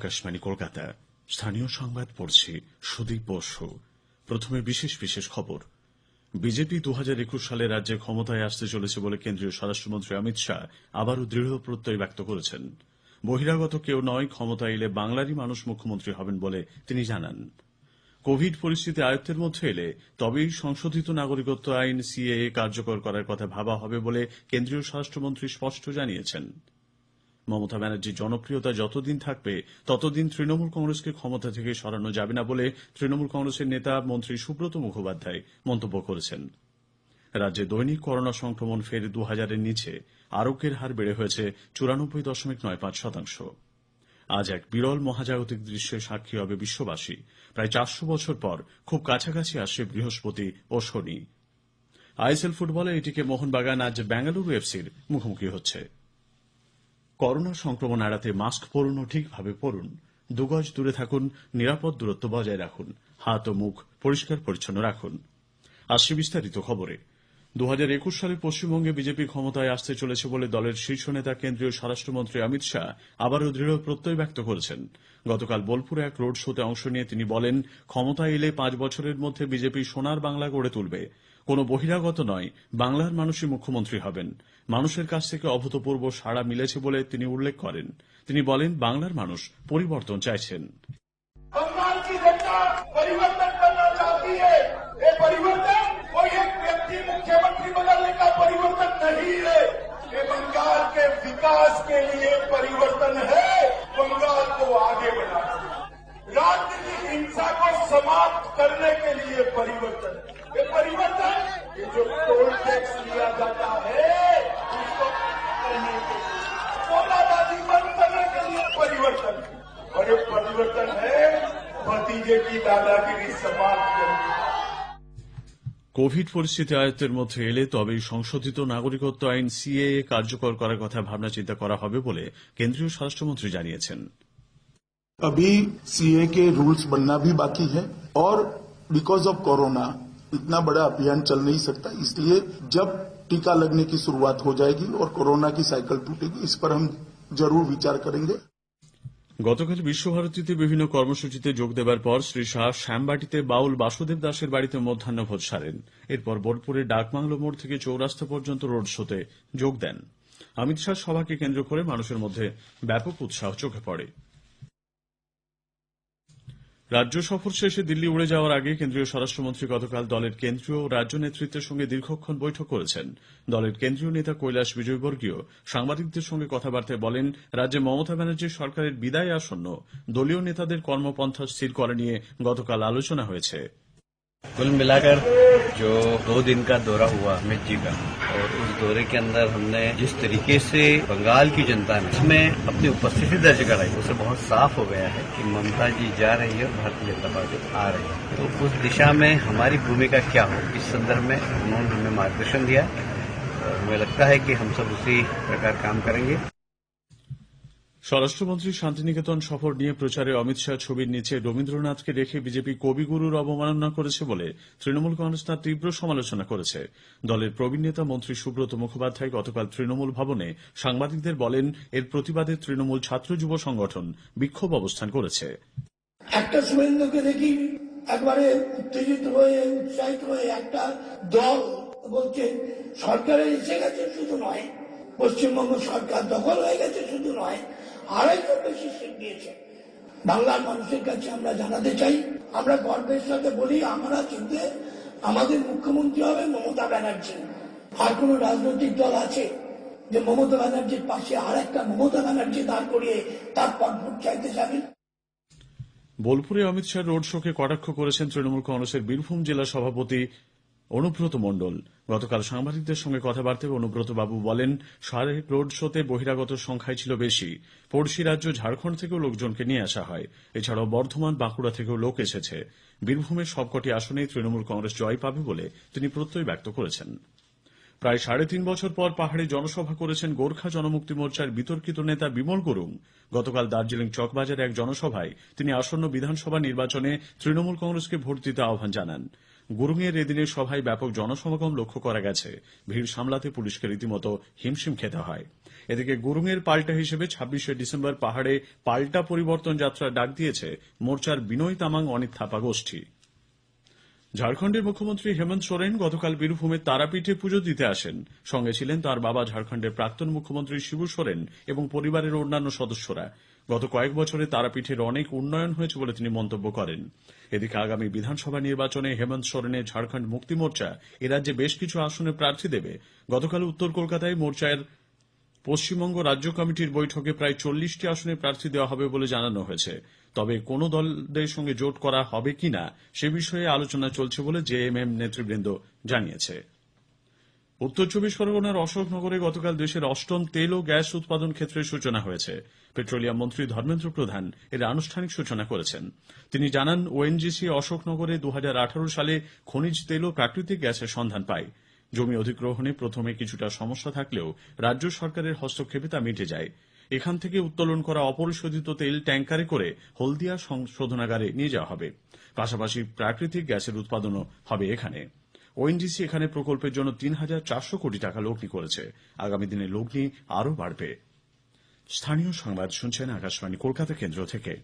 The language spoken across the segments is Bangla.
আকাশবাণী কলকাতা স্থানীয় সংবাদ পড়ছি সুদীপ বসু। প্রথমে বিশেষ বিশেষ খবর। বিজেপি দু একুশ সালে রাজ্যে ক্ষমতায় আসতে চলেছে বলে কেন্দ্রীয় স্বরাষ্ট্রমন্ত্রী অমিত শাহ আবারও দৃঢ় প্রত্যয় ব্যক্ত করেছেন। বহিরাগত কেউ নয়, ক্ষমতায় এলে বাংলারই মানুষ মুখ্যমন্ত্রী হবেন বলে তিনি জানান। কোভিড পরিস্থিতি আয়ত্তের মধ্যে এলে তবেই সংশোধিত নাগরিকত্ব আইন, সিএএ কার্যকর করার কথা ভাবা হবে বলে কেন্দ্রীয় স্বরাষ্ট্রমন্ত্রী স্পষ্ট জানিয়েছেন। মমতা ব্যানার্জির জনপ্রিয়তা যতদিন থাকবে, ততদিন তৃণমূল কংগ্রেসকে ক্ষমতা থেকে সরানো যাবে না বলে তৃণমূল কংগ্রেসের নেতা মন্ত্রী সুব্রত মুখোপাধ্যায় মন্তব্য করেছেন। রাজ্যে দৈনিক করোনা সংক্রমণ ফের দু হাজারের নিচে, আরোগ্যের হার বেড়ে হয়েছে চুরানব্বই দশমিক নয় পাঁচ শতাংশ। আজ এক বিরল মহাজাগতিক দৃশ্যের সাক্ষী হবে বিশ্ববাসী। প্রায় চারশো বছর পর খুব কাছাকাছি আসছে বৃহস্পতি ও শনি। আইএসএল ফুটবলে এটিকে মোহনবাগান আজ বেঙ্গালুরু এফসির মুখোমুখি হচ্ছে। করোনা সংক্রমণ এড়াতে মাস্ক পরুন ও ঠিকভাবে পরুন। দুগজ দূরে থাকুন, নিরাপদ দূরত্ব বজায় রাখুন। হাত ও মুখ পরিষ্কার পরিচ্ছন্ন রাখুন। আসছে বিস্তারিত খবরে। দু হাজার একুশ সালে পশ্চিমবঙ্গে বিজেপি ক্ষমতায় আসতে চলেছে বলে দলের শীর্ষ নেতা কেন্দ্রীয় স্বরাষ্ট্রমন্ত্রী অমিত শাহ আবারও দৃঢ় প্রত্যয় ব্যক্ত করেছেন। গতকাল বোলপুরে এক রোড শোতে অংশ নিয়ে তিনি বলেন, ক্ষমতায় এলে পাঁচ বছরের মধ্যে বিজেপি সোনার বাংলা গড়ে তুলবে। কোনো বহিরাগত নয় বাংলার মানুষই মুখ্যমন্ত্রী হবেন মানুষের কাছ থেকে অভূতপূর্ব সাড়া মিলেছে বলে তিনি উল্লেখ করেন তিনি বলেন বাংলার মানুষ পরিবর্তন চাইছেন बंगाल की जनता परिवर्तन करना चाहती है ये परिवर्तन कोई एक व्यक्ति मुख्यमंत्री बदलने का परिवर्तन नहीं है ये बंगाल के विकास के लिए परिवर्तन है बंगाल को आगे बढ़ाना राजनीतिक हिंसा को समाप्त करने के लिए परिवर्तन ये परिवर्तन ये जो टोल टैक्स लिया जाता है उसको करने के लिए कोलाबाजी बंद करने के लिए परिवर्तन और ये परिवर्तन है भतीजे की दादागिरी समाप्त करने का কোভিড পরিস্থিতি আয়ত্তের মধ্যে এলে তবেই সংশোধিত নাগরিকত্ব আইন সিএএ কার্যকর করার কথা ভাবনা চিন্তা করা হবে বলে কেন্দ্রীয় স্বরাষ্ট্রমন্ত্রী জানিয়েছেন अभी सीए के रूल्स बनना भी बाकी है और बिकॉज ऑफ कोरोना इतना बड़ा अभियान चल नहीं सकता इसलिए जब टीका लगने की शुरुआत हो जाएगी और कोरोना की साइकिल टूटेगी इस पर हम जरूर विचार करेंगे গতকাল বিশ্বভারতীতে বিভিন্ন কর্মসূচিতে যোগ দেবার পর শ্রী শাহ শ্যামবাটিতে বাউল বাসুদেব দাসের বাড়িতে মধ্যাহ্নভোজ সারেন এরপর বোলপুরে ডাকবাংলো মোড় থেকে চৌরাস্তা পর্যন্ত রোড শোতে যোগ দেন অমিত শাহ সভাকে কেন্দ্র করে মানুষের মধ্যে ব্যাপক উৎসাহ চোখে পড়ে রাজ্য সফর শেষে দিল্লি উড়ে যাওয়ার আগে কেন্দ্রীয় স্বরাষ্ট্রমন্ত্রী গতকাল দলের কেন্দ্রীয় ও রাজ্য নেতৃত্বের সঙ্গে দীর্ঘক্ষণ বৈঠক করেছেন দলের কেন্দ্রীয় নেতা কৈলাস বিজয়বর্গীয় সাংবাদিকদের সঙ্গে কথাবার্তায় বলেন রাজ্যে মমতা ব্যানার্জির সরকারের বিদায় আসন্ন দলীয় নেতাদের কর্মপন্থা স্থির করা নিয়ে গতকাল আলোচনা হয়েছে कुल मिलाकर जो दो दिन का दौरा हुआ अमित जी का और उस दौरे के अंदर हमने जिस तरीके से बंगाल की जनता ने इसमें अपनी उपस्थिति दर्ज कराई, उसे बहुत साफ़ हो गया है कि ममता जी जा रही है और भारतीय जनता पार्टी आ रही है। तो उस दिशा में हमारी भूमिका क्या हो, इस संदर्भ में उन्होंने हमें मार्गदर्शन दिया और हमें लगता है कि हम सब उसी प्रकार काम करेंगे। স্বরাষ্ট্রমন্ত্রী শান্তিনিকেতন সফর নিয়ে প্রচারে অমিত শাহ ছবির নিচে রবীন্দ্রনাথকে রেখে বিজেপি কবিগুরুর অবমাননা করেছে বলে তৃণমূল কংগ্রেস তার তীব্র সমালোচনা করেছে। দলের প্রবীণ নেতা মন্ত্রী সুব্রত মুখোপাধ্যায় গতকাল তৃণমূল ভবনে সাংবাদিকদের বলেন, এর প্রতিবাদে তৃণমূল ছাত্র যুব সংগঠন বিক্ষোভ অবস্থান করেছে। একটা শুভেন্দুকে দেখি একবারে উত্তেজিত হয়ে, উৎসাহিত হয়ে একটা দল বলছে সরকারে এসে গেছে শুধু নয়, পশ্চিমবঙ্গ সরকার দখল হয়ে গেছে শুধু নয় আড়াইশো বেশি সিট দিয়েছে। বাংলার মানুষের কাছে আমরা জানাতে চাই, আমরা গর্বের সাথে বলি, আমরা কিন্তু আমাদের মুখ্যমন্ত্রী হবে মমতা ব্যানার্জি। আর কোন রাজনৈতিক দল আছে যে মমতা ব্যানার্জির পাশে আর একটা মমতা ব্যানার্জি দাঁড় করিয়ে তারপর ভোট চাইতে যাবেন বোলপুরে অমিত শাহ রোড শোকে কটাক্ষ করেছেন তৃণমূল কংগ্রেসের বীরভূম জেলা সভাপতি অনুব্রত মণ্ডল। গতকাল সাংবাদিকদের সঙ্গে কথাবার্তায় অনুব্রত বাবু বলেন, সাড়ে রোড শোতে বহিরাগত সংখ্যাই ছিল বেশি। পড়শি রাজ্য ঝাড়খণ্ড থেকেও লোকজনকে নিয়ে আসা হয়। এছাড়াও বর্ধমান, বাঁকুড়া থেকেও লোক এসেছে। বীরভূমের সবকটি আসনেই তৃণমূল কংগ্রেস জয় পাবে বলে তিনি প্রত্যয় ব্যক্ত করেছেন। প্রায় সাড়ে তিন বছর পর পাহাড়ে জনসভা করেছেন গোর্খা জনমুক্তি মোর্চার বিতর্কিত নেতা বিমল গুরুং। গতকাল দার্জিলিং চকবাজারে এক জনসভায় তিনি আসন্ন বিধানসভা নির্বাচনে তৃণমূল কংগ্রেসকে ভোট দিতে আহ্বান জানান। গুরুংয়ের এদিনের সভায় ব্যাপক জনসমাগম লক্ষ্য করা গেছে। ভিড় সামলাতে পুলিশকে রীতিমতো হিমশিম খেতে হয়। এদিকে গুরুংয়ের পাল্টা হিসেবে ছাব্বিশে ডিসেম্বর পাহাড়ে পাল্টা পরিবর্তন যাত্রার ডাক দিয়েছে মোর্চার বিনয় তামাং, অনিত থাপা গোষ্ঠী। ঝাড়খণ্ডের মুখ্যমন্ত্রী হেমন্ত সোরেন গতকাল বীরভূমের তারাপীঠে পুজো দিতে আসেন। সঙ্গে ছিলেন তার বাবা ঝাড়খণ্ডের প্রাক্তন মুখ্যমন্ত্রী শিবু সোরেন এবং পরিবারের অন্যান্য সদস্যরা। গত কয়েক বছরে তারাপীঠের অনেক উন্নয়ন হয়েছে বলে তিনি মন্তব্য করেন। এদিকে আগামী বিধানসভা নির্বাচনে হেমন্ত সোরেনের ঝাড়খণ্ড মুক্তি মোর্চা এ রাজ্যে বেশ কিছু আসনে প্রার্থী দেবে। গতকাল উত্তর কলকাতায় মোর্চার পশ্চিমবঙ্গ রাজ্য কমিটির বৈঠকে প্রায় চল্লিশটি আসনে প্রার্থী দেওয়া হবে বলে জানানো হয়েছে। তবে কোন দলদের সঙ্গে জোট করা হবে কিনা সে বিষয়ে আলোচনা চলছে বলে জেএমএম নেতৃবৃন্দ জানিয়েছে। উত্তর চব্বিশ পরগনার অশোকনগরে গতকাল দেশের অষ্টম তেল ও গ্যাস উৎপাদন ক্ষেত্রের সূচনা হয়েছে। পেট্রোলিয়াম মন্ত্রী ধর্মেন্দ্র প্রধান এর আনুষ্ঠানিক সূচনা করেছেন। তিনি জানান, ওএনজিসি অশোকনগরে দু হাজার আঠারো সালে খনিজ, তেল ও প্রাকৃতিক গ্যাসের সন্ধান পায়। জমি অধিগ্রহণে প্রথমে কিছুটা সমস্যা থাকলেও রাজ্য সরকারের হস্তক্ষেপে তা মিটে যায়। এখান থেকে উত্তোলন করা অপরিশোধিত তেল ট্যাঙ্কারে করে হলদিয়া সংশোধনাগারে নিয়ে যাওয়া হবে। পাশাপাশি প্রাকৃতিক গ্যাসের উৎপাদনও হবে এখানে। ওএনজিসি এখানে প্রকল্পের জন্য তিন হাজার চারশো কোটি টাকা লগ্নি করেছে। আগামী দিনে লগ্নি আরও বাড়বে। স্থানীয় সংবাদ শুনছেন আকাশবাণী কলকাতা কেন্দ্র থেকে।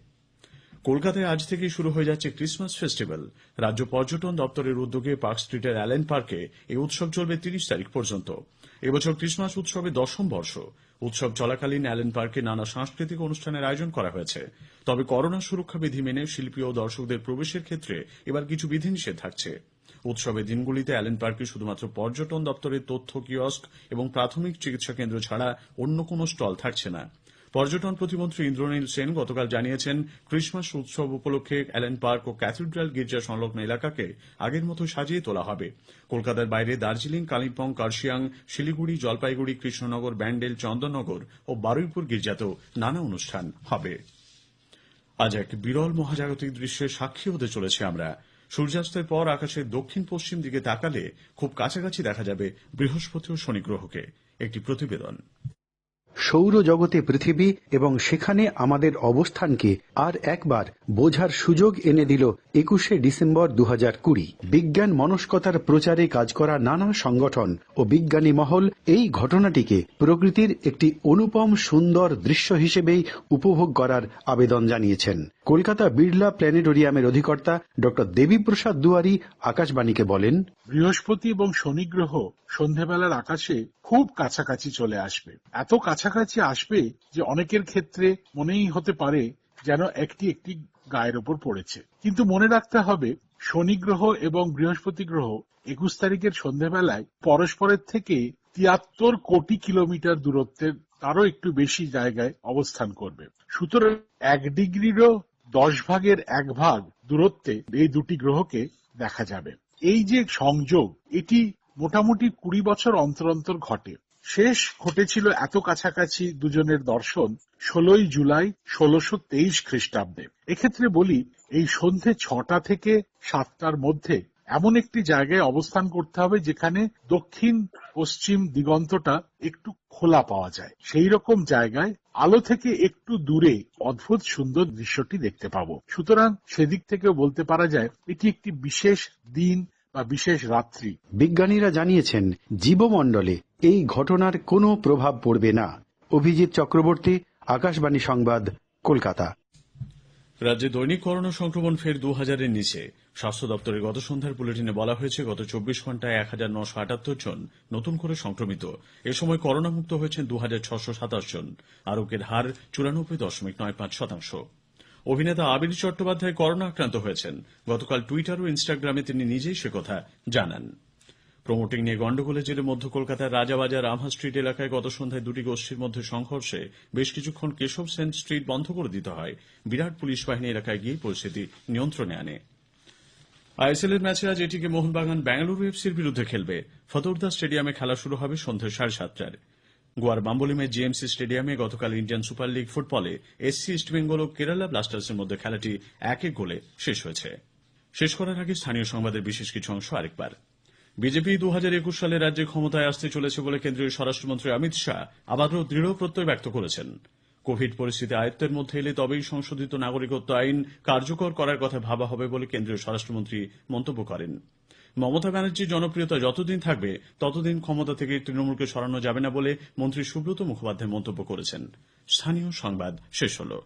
কলকাতায় আজ থেকেই শুরু হয়ে যাচ্ছে ক্রিসমাস ফেস্টিভ্যাল। রাজ্য পর্যটন দপ্তরের উদ্যোগে পার্ক স্ট্রিটের অ্যালেন পার্কে এই উৎসব চলবে তিরিশ তারিখ পর্যন্ত। এবছর ক্রিসমাস উৎসবে দশম বর্ষ। উৎসব চলাকালীন অ্যালেন পার্কে নানা সাংস্কৃতিক অনুষ্ঠানের আয়োজন করা হয়েছে। তবে করোনা সুরক্ষা বিধি মেনে শিল্পী ও দর্শকদের প্রবেশের ক্ষেত্রে এবার কিছু বিধিনিষেধ থাকছে। উৎসবের দিনগুলিতে অ্যালেন পার্কে শুধুমাত্র পর্যটন দপ্তরের তথ্য, কিয়স্ক এবং প্রাথমিক চিকিৎসা কেন্দ্র ছাড়া অন্য কোনো স্টল থাকছে না। পর্যটন প্রতিমন্ত্রী ইন্দ্রনীল সেন গতকাল জানিয়েছেন, ক্রিসমাস উৎসব উপলক্ষে অ্যালেন পার্ক ও ক্যাথিড্রাল গির্জা সংলগ্ন এলাকাকে আগের মতো সাজিয়ে তোলা হবে। কলকাতার বাইরে দার্জিলিং, কালিম্পং, কার্শিয়াং, শিলিগুড়ি, জলপাইগুড়ি, কৃষ্ণনগর, ব্যান্ডেল, চন্দননগর ও বারুইপুর গির্জাতেও নানা অনুষ্ঠান হবে। আজ এক বিরল মহাজাগতিক দৃশ্যের সাক্ষী হতে চলেছে আমরা। সূর্যাস্তের পর আকাশের দক্ষিণ পশ্চিম দিকে তাকালে খুব কাছাকাছি দেখা যাবে বৃহস্পতি ও শনি গ্রহকে। একটি প্রতিবেদন। সৌরজগতে পৃথিবী এবং সেখানে আমাদের অবস্থানকে আর একবার বোঝার সুযোগ এনে দিল একুশে ডিসেম্বর দু কুড়ি। বিজ্ঞান মনস্কতার প্রচারে কাজ করা নানা সংগঠন ও বিজ্ঞানী মহল এই ঘটনাটিকে প্রকৃতির একটি অনুপম সুন্দর দৃশ্য হিসেবেই উপভোগ করার আবেদন জানিয়েছেন। কলকাতা বিড়লা প্ল্যানেটোরিয়ামের অধিকর্তা ডক্টর দেবীপ্রসাদ দুয়ারি আকাশবাণীকে বলেন, বৃহস্পতি এবং শনি গ্রহ সন্ধেবেলার আকাশে খুব কাছাকাছি চলে আসবে। এত কাছাকাছি আসবে যে অনেকের ক্ষেত্রে মনেই হতে পারে যেন একটি একটি গায়ের ওপর পড়েছে। কিন্তু মনে রাখতে হবে, শনি গ্রহ এবং বৃহস্পতি গ্রহ একুশ তারিখের সন্ধেবেলায় পরস্পরের থেকে তিয়াত্তর কোটি কিলোমিটার দূরত্বের তারও একটু বেশি জায়গায় অবস্থান করবে। সুতরাং এক ডিগ্রিরও দশ ভাগের এক ভাগ দূরত্বে এই দুটি গ্রহকে দেখা যাবে। এই যে সংযোগ, এটি মোটামুটি কুড়ি বছর অন্তর অন্তর ঘটে। শেষ ঘটেছিল এত কাছাকাছি দুজনের দর্শন ষোলোই জুলাই ষোলোশো তেইশ খ্রিস্টাব্দে। এক্ষেত্রে বলি, এই সন্ধে ছটা থেকে সাতটার মধ্যে এমন একটি জায়গায় অবস্থান করতে হবে যেখানে দক্ষিণ পশ্চিম দিগন্তটা একটু খোলা পাওয়া যায়। সেই রকম জায়গায় আলো থেকে একটু দূরে অদ্ভুত সুন্দর দৃশ্যটি দেখতে পাবো। সুতরাং সেদিক থেকেও বলতে পারা যায়, এটি একটি বিশেষ দিন বা বিশেষ রাত্রি। বিজ্ঞানীরা জানিয়েছেন, জীবমণ্ডলে এই ঘটনার কোনো প্রভাব পড়বে না। অভিজিৎ চক্রবর্তী, আকাশবাণী সংবাদ, কলকাতা। রাজ্যে দৈনিক করোনা সংক্রমণ ফের দু হাজারের নিচে। স্বাস্থ্য দপ্তরের গত সন্ধ্যার বুলেটিনে বলা হয়েছে, গত চব্বিশ ঘন্টায় এক হাজার নশো আটাত্তর জন নতুন করে সংক্রমিত। এ সময় করোনা মুক্ত হয়েছেন দু হাজার ছশো সাতাশ জন। আরোগ্যের হার চুরানব্বই দশমিক নয় পাঁচ শতাংশ। অভিনেতা আবির চট্টোপাধ্যায় করোনা আক্রান্ত হয়েছেন। গতকাল টুইটার ও ইনস্টাগ্রামে তিনি নিজেই সে কথা জানান। প্রমোটিং নিয়ে গন্ডগোলের জেরে মধ্য কলকাতার রাজাবাজার আমহা স্ট্রিট এলাকায় গত সন্ধ্যায় দুটি গোষ্ঠীর মধ্যে সংঘর্ষে বেশ কিছুক্ষণ কেশব সেন স্ট্রিট বন্ধ করে দিতে হয়। বিরাট পুলিশ বাহিনী এলাকায় গিয়ে পরিস্থিতি নিয়ন্ত্রণে আনে। আইএসএল এর ম্যাচে আজ এটিকে মোহনবাগান বেঙ্গালুরু এফসির বিরুদ্ধে খেলবে। ফতোরদা স্টেডিয়ামে খেলা শুরু হবে সন্ধ্যা সাড়ে সাতটার। গোয়ার বাম্বলিমের জিএমসি স্টেডিয়ামে গতকাল ইন্ডিয়ান সুপার লিগ ফুটবলে এসসি ইস্টবেঙ্গল ও কেরালা ব্লাস্টার্সের মধ্যে খেলাটি এক এক গোলে শেষ হয়েছে। শেষ করার আগে স্থানীয় সংবাদের বিশেষ কিছু অংশ আরেকবার। বিজেপি দু হাজার একুশ সালে রাজ্যে ক্ষমতায় আসতে চলেছে বলে কেন্দ্রীয় স্বরাষ্ট্রমন্ত্রী অমিত শাহ আবারও দৃঢ় প্রত্যয় ব্যক্ত করেছেন। কোভিড পরিস্থিতি আয়ত্তের মধ্যে এলে তবেই সংশোধিত নাগরিকত্ব আইন কার্যকর করার কথা ভাবা হবে বলে কেন্দ্রীয় স্বরাষ্ট্রমন্ত্রী মন্তব্য করেন। মমতা ব্যানার্জির জনপ্রিয়তা যতদিন থাকবে, ততদিন ক্ষমতা থেকে তৃণমূলকে সরানো যাবে না বলে মন্ত্রী সুব্রত মুখোপাধ্যায় মন্তব্য করেছেন। স্থানীয় সংবাদ শেষ হলো।